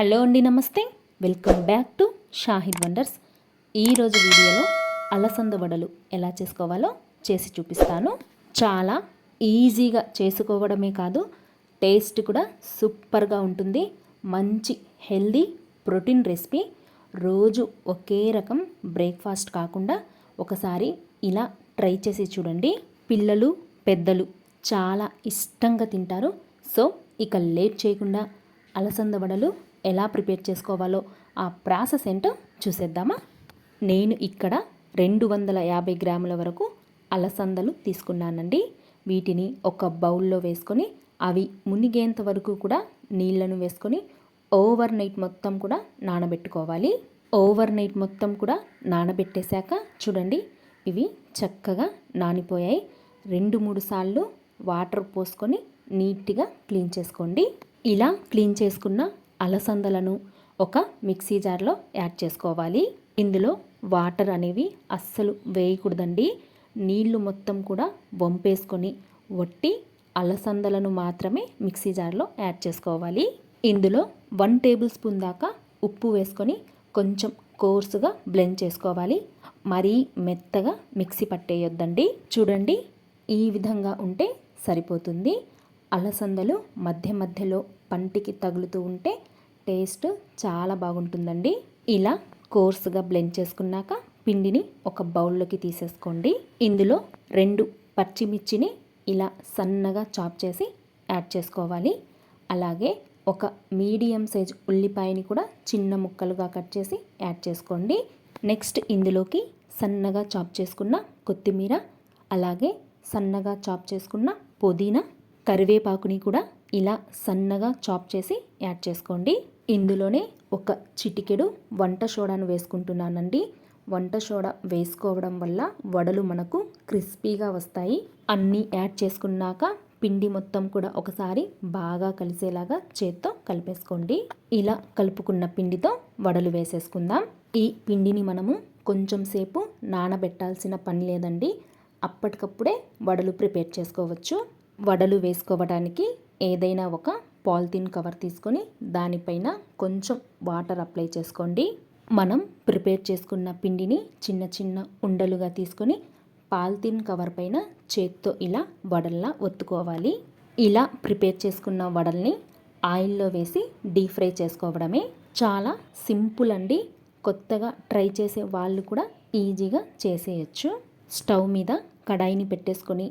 Hello అండి నమస్తే. Welcome back to Shahid wonders ఈరోజు వీడియోలో అలసంద వడలు ఎలా చేసుకోవాలో చేసి చూపిస్తాను. చాలా ఈజీగా చేసుకోవడమే కాదు టేస్ట్ కూడా సూపర్గా ఉంటుంది. మంచి హెల్దీ ప్రోటీన్ రెసిపీ. రోజు ఒకే రకం బ్రేక్ఫాస్ట్ కాకుండా ఒకసారి ఇలా ట్రై చేసి చూడండి. పిల్లలు పెద్దలు చాలా ఇష్టంగా తింటారు. సో ఇక లేట్ చేయకుండా అలసంద వడలు ఎలా ప్రిపేర్ చేసుకోవాలో ఆ ప్రాసెస్ ఏంటో చూసేద్దామా? నేను ఇక్కడ రెండు వందల యాభై గ్రాముల వరకు అలసందలు తీసుకున్నానండి. వీటిని ఒక బౌల్లో వేసుకొని అవి మునిగేంత వరకు కూడా నీళ్ళను వేసుకొని ఓవర్ నైట్ మొత్తం కూడా నానబెట్టుకోవాలి. ఓవర్ నైట్ మొత్తం కూడా నానబెట్టేశాక చూడండి ఇవి చక్కగా నానిపోయాయి. రెండు మూడు సార్లు వాటర్ పోసుకొని నీట్గా క్లీన్ చేసుకోండి. ఇలా క్లీన్ చేసుకున్న అలసందలను ఒక మిక్సీ జార్లో యాడ్ చేసుకోవాలి. ఇందులో వాటర్ అనేవి అస్సలు వేయకూడదండి. నీళ్ళు మొత్తం కూడా వంపేసుకొని వట్టి అలసందలను మాత్రమే మిక్సీ జార్లో యాడ్ చేసుకోవాలి. ఇందులో వన్ టేబుల్ స్పూన్ దాకా ఉప్పు వేసుకొని కొంచెం కోర్సుగా బ్లెండ్ చేసుకోవాలి. మరీ మెత్తగా మిక్సీ పట్టేయొద్దండి. చూడండి ఈ విధంగా ఉంటే సరిపోతుంది. అలసందలు మధ్య మధ్యలో పంటికి తగులుతూ ఉంటే టేస్ట్ చాలా బాగుంటుందండి. ఇలా కోర్సుగా బ్లెండ్ చేసుకున్నాక పిండిని ఒక బౌల్లోకి తీసేసుకోండి. ఇందులో రెండు పచ్చిమిర్చిని ఇలా సన్నగా చాప్ చేసి యాడ్ చేసుకోవాలి. అలాగే ఒక మీడియం సైజ్ ఉల్లిపాయని కూడా చిన్న ముక్కలుగా కట్ చేసి యాడ్ చేసుకోండి. నెక్స్ట్ ఇందులోకి సన్నగా చాప్ చేసుకున్న కొత్తిమీర అలాగే సన్నగా చాప్ చేసుకున్న పుదీనా కరివేపాకుని కూడా ఇలా సన్నగా చాప్ చేసి యాడ్ చేసుకోండి. ఇందులోనే ఒక చిటికెడు వంట సోడాను వేసుకుంటున్నానండి. వంట సోడా వేసుకోవడం వల్ల వడలు మనకు క్రిస్పీగా వస్తాయి. అన్నీ యాడ్ చేసుకున్నాక పిండి మొత్తం కూడా ఒకసారి బాగా కలిసేలాగా చేత్తో కలిపేసుకోండి. ఇలా కలుపుకున్న పిండితో వడలు వేసేసుకుందాం. ఈ పిండిని మనము కొంచెం సేపు నానబెట్టాల్సిన పని లేదండి. అప్పటికప్పుడే వడలు ప్రిపేర్ చేసుకోవచ్చు. వడలు వేసుకోవడానికి ఏదైనా ఒక పాలిథిన్ కవర్ తీసుకొని దానిపైన కొంచెం వాటర్ అప్లై చేసుకోండి. మనం ప్రిపేర్ చేసుకున్న పిండిని చిన్న చిన్న ఉండలుగా తీసుకొని పాలిథిన్ కవర్ పైన చేత్తో ఇలా వడల్లా ఒత్తుకోవాలి. ఇలా ప్రిపేర్ చేసుకున్న వడల్ని ఆయిల్లో వేసి డీప్ ఫ్రై చేసుకోవడమే చాలా సింపుల్ అండి. కొత్తగా ట్రై చేసే వాళ్ళు కూడా ఈజీగా చేసేయచ్చు. స్టవ్ మీద కడాయిని పెట్టేసుకొని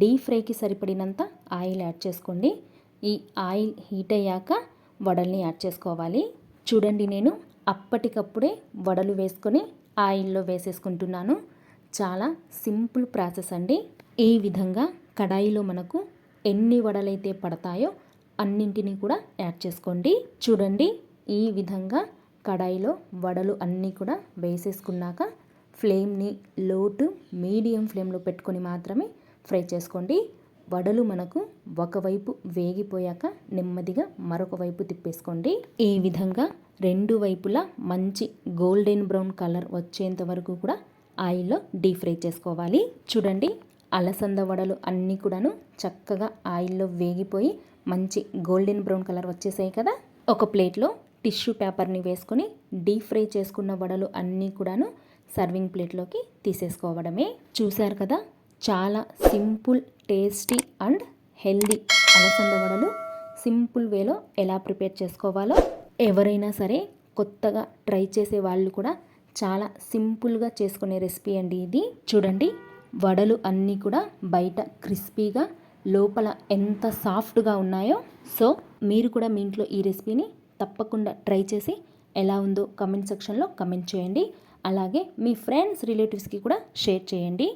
డీప్ ఫ్రైకి సరిపడినంత ఆయిల్ యాడ్ చేసుకోండి. ఈ ఆయిల్ హీట్ అయ్యాక వడల్ని యాడ్ చేసుకోవాలి. చూడండి నేను అప్పటికప్పుడే వడలు వేసుకొని ఆయిల్లో వేసేసుకుంటున్నాను. చాలా సింపుల్ ప్రాసెస్ అండి. ఈ విధంగా కడాయిలో మనకు ఎన్ని వడలైతే పడతాయో అన్నింటినీ కూడా యాడ్ చేసుకోండి. చూడండి ఈ విధంగా కడాయిలో వడలు అన్నీ కూడా వేసేసుకున్నాక ఫ్లేమ్ని లో టు మీడియం ఫ్లేమ్లో పెట్టుకొని మాత్రమే ఫ్రై చేసుకోండి. వడలు మనకు ఒకవైపు వేగిపోయాక నెమ్మదిగా మరొక వైపు తిప్పేసుకోండి. ఈ విధంగా రెండు వైపులా మంచి గోల్డెన్ బ్రౌన్ కలర్ వచ్చేంత వరకు కూడా ఆయిల్లో డీప్ ఫ్రై చేసుకోవాలి. చూడండి అలసంద వడలు అన్నీ కూడాను చక్కగా ఆయిల్లో వేగిపోయి మంచి గోల్డెన్ బ్రౌన్ కలర్ వచ్చేసాయి కదా. ఒక ప్లేట్లో టిష్యూ పేపర్ని వేసుకొని డీప్ ఫ్రై చేసుకున్న వడలు అన్నీ కూడాను సర్వింగ్ ప్లేట్లోకి తీసేసుకోవడమే. చూశారు కదా చాలా సింపుల్ టేస్టీ అండ్ హెల్దీ అలసంద వడలు సింపుల్ వేలో ఎలా ప్రిపేర్ చేసుకోవాలో ఎవరైనా సరే కొత్తగా ట్రై చేసే వాళ్ళు కూడా చాలా సింపుల్గా చేసుకునే రెసిపీ అండి ఇది. చూడండి వడలు అన్నీ కూడా బయట క్రిస్పీగా లోపల ఎంత సాఫ్ట్గా ఉన్నాయో. సో మీరు కూడా మీ ఇంట్లో ఈ రెసిపీని తప్పకుండా ట్రై చేసి ఎలా ఉందో కమెంట్ సెక్షన్లో కమెంట్ చేయండి. అలాగే మీ ఫ్రెండ్స్ రిలేటివ్స్కి కూడా షేర్ చేయండి.